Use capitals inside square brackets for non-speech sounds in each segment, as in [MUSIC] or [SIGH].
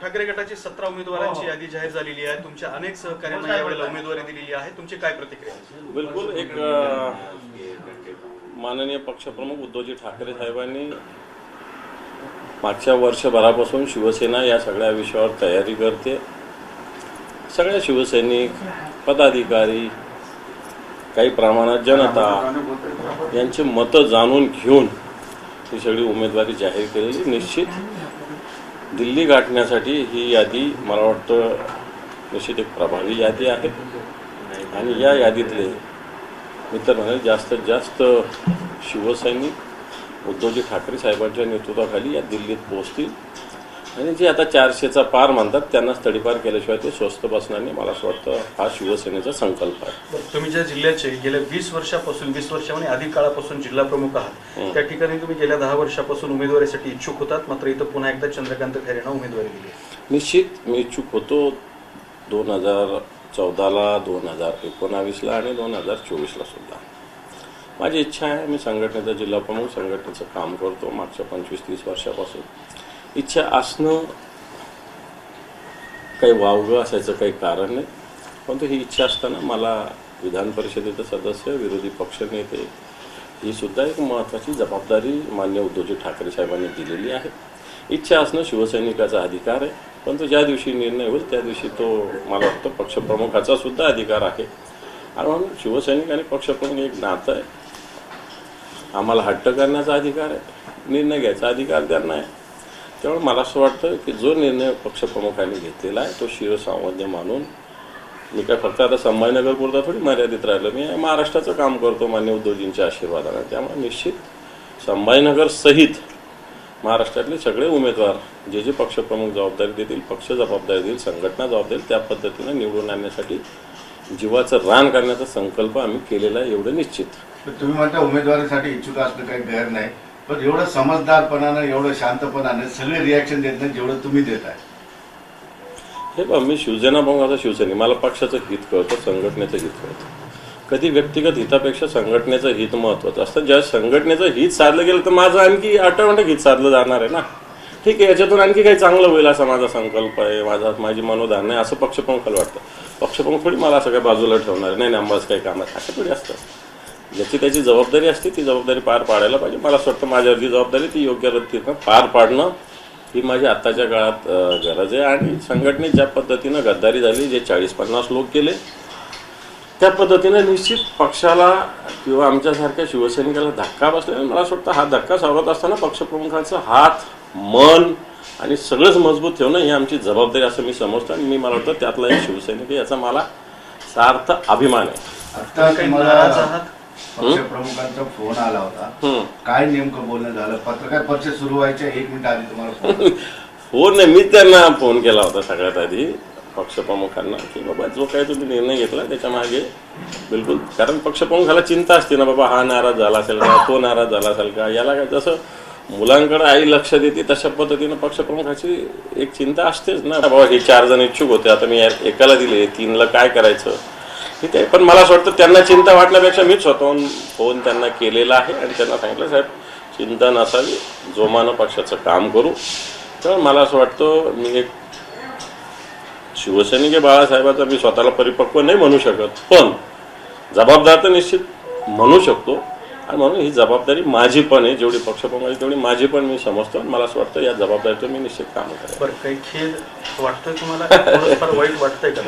ठाकरे गटाची सतरा उमेदवारांची यादी जाहीर झालेली आहे. तुमच्या अनेक सहकार्यांना यावेळेला उमेदवारी दिलेली आहे. तुमची काय प्रतिक्रिया? बिलकुल एक माननीय पक्षप्रमुख उद्धवजी ठाकरे साहेबांनी मागच्या वर्षभरापासून शिवसेना या सगळ्या विषयावर तयारी करते. सगळ्या शिवसैनिक पदाधिकारी काही प्रमाणात जनता यांची मतं जाणून घेऊन ही सगळी उमेदवारी जाहीर केलेली. निश्चित दिल्ली गाठण्यासाठी ही यादी मला वाटतं निश्चित एक प्रभावी यादी आहे. आणि या यादीतले मी तर म्हणाल जास्तीत जास्त शिवसैनिक उद्धवजी ठाकरे साहेबांच्या नेतृत्वाखाली या दिल्लीत पोहोचतील. आणि जे आता चारशेचा पार म्हणतात त्यांना तडीपार केल्याशिवाय ते स्वस्त बसणार नाही. मला असं वाटतं हा शिवसेनेचा संकल्प आहे. तुम्ही ज्या जिल्ह्याचे गेल्या वीस वर्षापासून वीस वर्षामध्ये अधिक काळापासून जिल्हा प्रमुख आहात त्या ठिकाणी तुम्ही गेल्या दहा वर्षापासून उमेदवारीसाठी इच्छुक होतात मात्र इथं पुन्हा एकदा चंद्रकांत खैरेंना उमेदवारी दिली. निश्चित मी इच्छुक होतो दोन हजार चौदाला दोन हजार एकोणावीसला आणि दोन हजार चोवीसला सुद्धा. माझी इच्छा आहे मी संघटनेचा जिल्हा प्रमुख संघटनेचं काम करतो मागच्या पंचवीस तीस वर्षापासून. इच्छा असणं काही वावगं असायचं काही कारण नाही. परंतु ही इच्छा असताना मला विधान परिषदेचं सदस्य विरोधी पक्षनेते ही सुद्धा एक महत्त्वाची जबाबदारी मान्य उद्धवजी ठाकरे साहेबांनी दिलेली आहे. इच्छा असणं शिवसैनिकाचा अधिकार आहे. परंतु ज्या दिवशी निर्णय होईल त्या दिवशी तो मला वाटतं पक्षप्रमुखाचा सुद्धा अधिकार आहे. आणि म्हणून शिवसैनिक आणि पक्षप्रमुख एक नातं आहे. आम्हाला हट्ट करण्याचा अधिकार आहे. निर्णय घ्यायचा अधिकार त्यांना आहे. त्यामुळे मला असं वाटतं की जो निर्णय पक्षप्रमुखांनी घेतलेला आहे तो शिवसामान्य मानून मी काय फक्त आता संभाजीनगर पुरता थोडी मर्यादित राहिलो. मी महाराष्ट्राचं काम करतो मान्य उद्धवजींच्या आशीर्वादाने. त्यामुळे निश्चित संभाजीनगर सहित महाराष्ट्रातले सगळे उमेदवार जे जे पक्षप्रमुख जबाबदारी देतील पक्ष जबाबदारी देईल संघटना जबाबदारी त्या पद्धतीनं निवडून आणण्यासाठी जीवाचं रान करण्याचा संकल्प आम्ही केलेला आहे एवढं निश्चित. तुम्ही म्हणता उमेदवारीसाठी इच्छुक असणं काही गैर नाही. पण एवढं समजदारपणानं एवढं शांतपणानं सगळे रिॲक्शन देत नाही जेवढं तुम्ही देत आहे. हे बघ मी शिवसेना आता शिवसेने मला पक्षाचं हित कळतं संघटनेचं हित कळतं. कधी व्यक्तिगत हितापेक्षा संघटनेचं हित महत्त्वाचं असतं. ज्या संघटनेचं हित साधलं गेलं तर माझं आणखी ऑटोमॅटिक हित साधलं जाणार आहे ना. ठीक आहे याच्यातून आणखी काही चांगलं होईल असा माझा संकल्प आहे. माझा माझी मनोधान आहे. असं पक्षप्रमुखाला वाटतं. पक्षप्रमुख थोडी मला असं काही बाजूला ठेवणार नाही नाही आम्हाला काही काम आहे असं थोडी असतं. ज्याची त्याची जबाबदारी असते ती जबाबदारी पार पाडायला पाहिजे. मला असं वाटतं माझ्यावर जी जबाबदारी ती योग्य रीतीनं पार पाडणं ही माझी आत्ताच्या काळात गरज आहे. आणि संघटनेत ज्या पद्धतीनं गद्दारी झाली जे चाळीस पन्नास लोक केले त्या पद्धतीनं निश्चित पक्षाला किंवा आमच्यासारख्या शिवसैनिकाला धक्का बसलेला मला असं वाटतं हा धक्का सावरत असताना पक्षप्रमुखांचा हात मन आणि सगळंच मजबूत ठेवणं ही आमची जबाबदारी असं मी समजतो. आणि मी मला वाटतं त्यातला एक शिवसैनिक आहे याचा मला सार्थ अभिमान आहे. फोन आला होता. काय नेमकं बोलणं झालं? पत्रकार परिषद सुरू व्हायच्या एक मिनिट आधी तुम्हाला फोन [LAUGHS] हो नाही मी त्यांना फोन केला होता सगळ्यात आधी पक्षप्रमुखांना की बाबा जो काही तुम्ही निर्णय घेतला त्याच्यामागे बिलकुल कारण पक्षप्रमुखाला चिंता असते ना बाबा हा नाराज झाला असेल का तो नाराज झाला असेल का याला काय जसं मुलांकडे आई लक्ष देते तशा पद्धतीनं पक्षप्रमुखाची एक चिंता असतेच ना. बाबा हे चार जण इच्छुक होते आता मी एकाला दिले तीनला काय करायचं? ठीक आहे. पण मला असं वाटतं त्यांना चिंता वाटण्यापेक्षा मीच स्वतःहून फोन त्यांना केलेला आहे आणि त्यांना सांगितलं साहेब चिंता नसावी. जोमानं पक्षाचं काम करू. तर मला असं वाटतं मी एक शिवसैनिक बाळासाहेबाचा मी स्वतःला परिपक्व नाही म्हणू शकत. पण जबाबदार तर निश्चित म्हणू शकतो. आणि म्हणून ही जबाबदारी माझी पण आहे. जेवढी पक्षप्रमुखाची तेवढी माझी पण मी समजतो. आणि मला असं वाटतं या जबाबदारीतून मी निश्चित काम करेन. बरं काही खेद वाटतोय तुम्हाला? वाईट वाटतंय का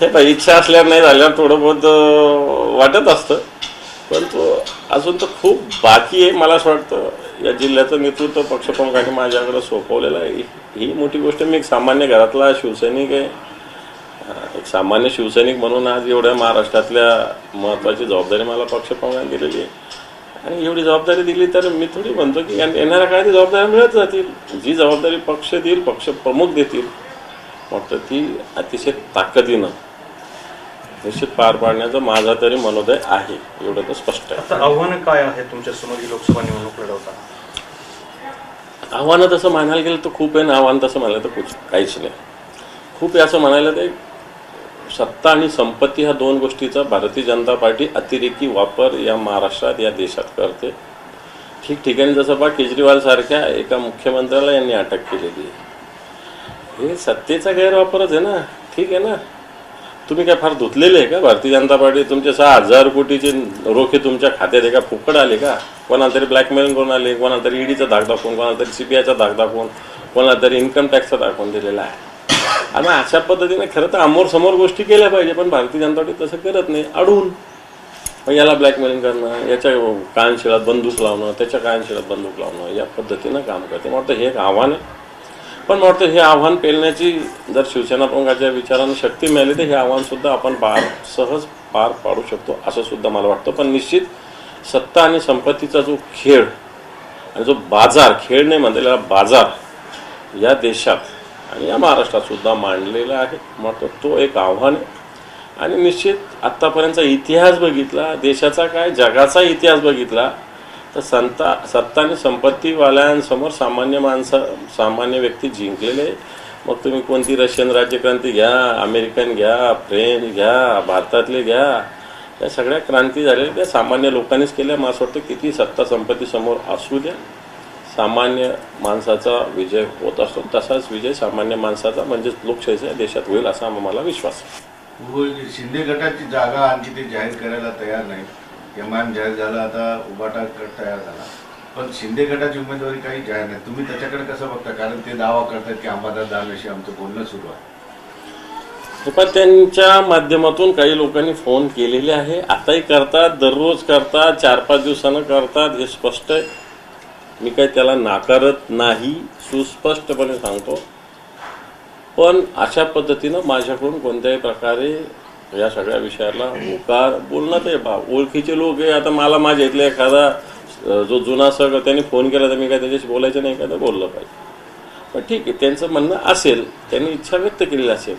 हे बाई इच्छा असल्यावर नाही झाल्यावर थोडं बहुत वाटत असतं. पण तो अजून तर खूप बाकी आहे मला असं वाटतं. या जिल्ह्याचं नेतृत्व पक्षप्रमुखाने माझ्याकडे सोपवलेलं आहे. ही मोठी गोष्ट मी एक सामान्य घरातला शिवसैनिक आहे. एक सामान्य शिवसैनिक म्हणून आज एवढ्या महाराष्ट्रातल्या महत्त्वाची जबाबदारी मला पक्षप्रमुखाने दिलेली आहे. आणि एवढी जबाबदारी दिली तर मी थोडी म्हणतो की येणाऱ्या काळात जबाबदाऱ्या जबाबदारी मिळत जातील. जी जबाबदारी पक्ष देईल पक्षप्रमुख देतील वाटतं ती अतिशय ताकदीनं निश्चित पार पाडण्याचा माझा तरी मनोदय आहे. एवढं तर स्पष्ट आहे. आता आव्हानं काय आहे तुमच्यासमोर ही लोकसभा निवडणूक लढवताना? आव्हानं तसं म्हणायला गेलं तर खूप आहे ना आव्हान तसं म्हणायला तर कुछ काहीच नाही. खूप आहे असं म्हणायला ते सत्ता आणि संपत्ती ह्या दोन गोष्टीचा भारतीय जनता पार्टी अतिरेकी वापर या महाराष्ट्रात या देशात करते. ठिकठिकाणी जसं बा केजरीवाल सारख्या एका मुख्यमंत्र्याला यांनी अटक केलेली आहे. हे सत्तेचा गैरवापरच आहे ना. ठीक आहे ना. तुम्ही काय फार धुतलेले आहे का? भारतीय जनता पार्टी तुमचे सहा हजार कोटीचे रोखे तुमच्या खात्यात आहे का? फुकट आले का? कोणाला तरी ब्लॅकमेल करून आले कोणाला तरी ईडीचा धाक दाखवून कोणाला तरी सीबीआयचा धाक दाखवून कोणाला तरी इन्कम टॅक्सचा दाखवून दिलेला आहे. आणि अशा पद्धतीने खरं तर आमोर समोर गोष्टी केल्या पाहिजे पण भारतीय जनता पार्टी तसं करत नाही. अडून. मग याला ब्लॅकमेलिंग करणं याच्या कानशिळात बंदूक लावणं त्याच्या कानशिळात बंदूक लावणं या पद्धतीनं काम करते. मला वाटतं हे एक आव्हान आहे. पण मला वाटतं हे आव्हान पेलण्याची जर शिवसेना प्रमुखाच्या विचारांना शक्ती मिळाली तर हे आव्हान सुद्धा आपण पार सहज पार पाडू शकतो असं सुद्धा मला वाटतं. पण निश्चित सत्ता आणि संपत्तीचा जो खेळ आणि जो बाजार खेळ नाही म्हणलेला बाजार या देशात आणि या महाराष्ट्रात सुद्धा मांडलेला आहे. म्हणतो तो एक आव्हान आहे. आणि निश्चित आत्तापर्यंतचा इतिहास बघितला देशाचा काय जगाचा इतिहास बघितला तर संता सत्ता आणि संपत्तीवाल्यांसमोर सामान्य माणसं सामान्य व्यक्ती जिंकलेले मग तुम्ही कोणती रशियन राज्यक्रांती घ्या अमेरिकन घ्या फ्रेंच घ्या भारतातले घ्या या सगळ्या क्रांती झालेल्या त्या सामान्य लोकांनीच केल्या. मला असं वाटतं किती सत्ता संपत्तीसमोर असू द्या. सामान्य माणसाचा विजय होत असतो. तसाच विजय सामान्य माणसाचा म्हणजेच लोकशाहीच्या देशात होईल असा मला विश्वास आहे. शिंदे गटाची जागा आणखी ते जाहीर करायला तयार नाही एम आय एम जाहीर झाला आता उबाटा गट तयार झाला. पण शिंदे गटाची उमेदवारी काही जाहीर नाही. तुम्ही त्याच्याकडे कसं बघता? कारण ते दावा करतात की अंबादास दानवेशी आमचं बोलणं सुरू आहे. पण त्यांच्या माध्यमातून काही लोकांनी फोन केलेले आहे. आताही करतात दररोज करतात चार पाच दिवसानं करतात हे स्पष्ट आहे. मी काही त्याला नाकारत नाही सुस्पष्टपणे सांगतो. पण अशा पद्धतीनं माझ्याकडून कोणत्याही प्रकारे या सगळ्या विषयाला होकार बोलणं ते बा ओळखीचे लोक आहे आता मला माझ्या इथले एखादा जो जुना सग त्यांनी फोन केला तर मी काय त्याच्याशी बोलायचं नाही का? तर बोललं पाहिजे. पण ठीक आहे त्यांचं म्हणणं असेल त्यांनी इच्छा व्यक्त केलेली असेल.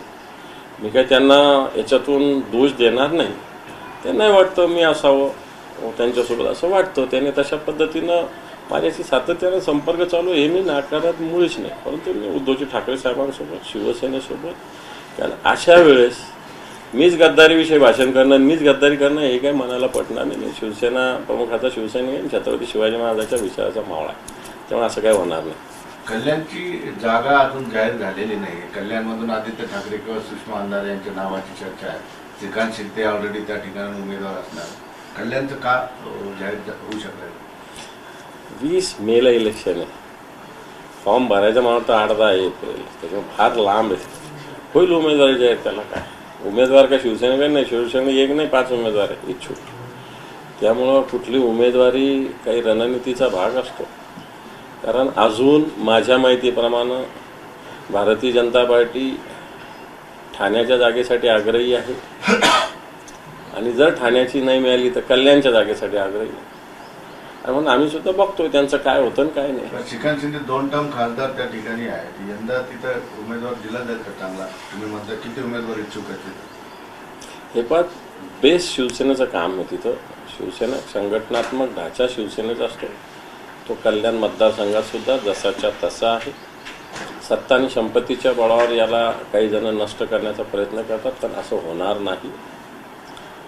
मी काय त्यांना याच्यातून दोष देणार नाही. त्यांनाही वाटतं मी असावं त्यांच्यासोबत असं वाटतं. त्याने तशा पद्धतीनं माझ्याशी सातत्यानं संपर्क चालू आहे हे मी नाकारात मुळीच नाही. परंतु मी उद्धवजी ठाकरे साहेबांसोबत शिवसेनेसोबत कारण अशा वेळेस मीच गद्दारीविषयी भाषण करणं मीच गद्दारी करणं हे काय मनाला पटणार नाही. मी शिवसेना प्रमुखाचा शिवसैनिक आणि छत्रपती शिवाजी महाराजांच्या विचाराचा मावळा आहे. त्यामुळे असं काय होणार नाही. कल्याणची जागा अजून जाहीर झालेली नाही कल्याणमधून आदित्य ठाकरे किंवा सुषमा अंधारे यांच्या नावाची चर्चा आहे. श्रीकांत शिंदे ऑलरेडी त्या ठिकाणी उमेदवार असणार. कल्याणचं का जाहीर होऊ शकलं वीस मेला इलेक्शन आहे. फॉर्म भरायचं मला वाटतं आठ दहा एप्रिल त्याच्यामुळे फार लांब आहे. होईल उमेदवारी जाहीर त्याला काय? उमेदवार का शिवसेना नाही शिवसेना एक नाही पाच उमेदवार आहे इच्छुक. त्यामुळं कुठली उमेदवारी काही रणनीतीचा भाग असतो. कारण अजून माझ्या माहितीप्रमाणे भारतीय जनता पार्टी ठाण्याच्या जागेसाठी आग्रही आहे. आणि जर ठाण्याची नाही मिळाली तर कल्याणच्या जागेसाठी आग्रही आहे. म्हणून आम्ही सुद्धा बघतोय त्यांचं काय होतं आणि काय नाही. श्रीकांत शिंदे दोन टर्म खासदार त्या ठिकाणी आहेत. यंदा तिथं उमेदवार दिला जाईल का चांगला? तुम्ही म्हणता किती उमेदवार इच्छुक आहेत हे पण बेस शिवसेनेचं काम आहे तिथं. शिवसेना संघटनात्मक ढाचा शिवसेनेचा असतो. तो कल्याण मतदारसंघात सुद्धा जसाच्या तसा आहे. सत्ता आणि संपत्तीच्या बळावर याला काही जण नष्ट करण्याचा प्रयत्न करतात पण असं होणार नाही.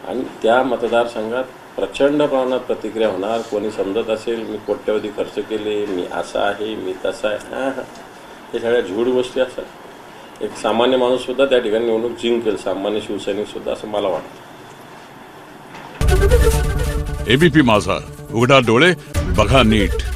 आणि त्या मतदारसंघात प्रचंड प्रमाणात प्रतिक्रिया होणार. कोणी समजत असेल मी कोट्यवधी खर्च केले मी असा आहे मी तसा आहे. हां हां. हे सगळ्या झूड गोष्टी असतात. एक सामान्य माणूस सुद्धा त्या ठिकाणी निवडणूक जिंकेल सामान्य शिवसैनिक सुद्धा असं मला वाटतं. एबीपी माझा. उघडा डोळे बघा नीट.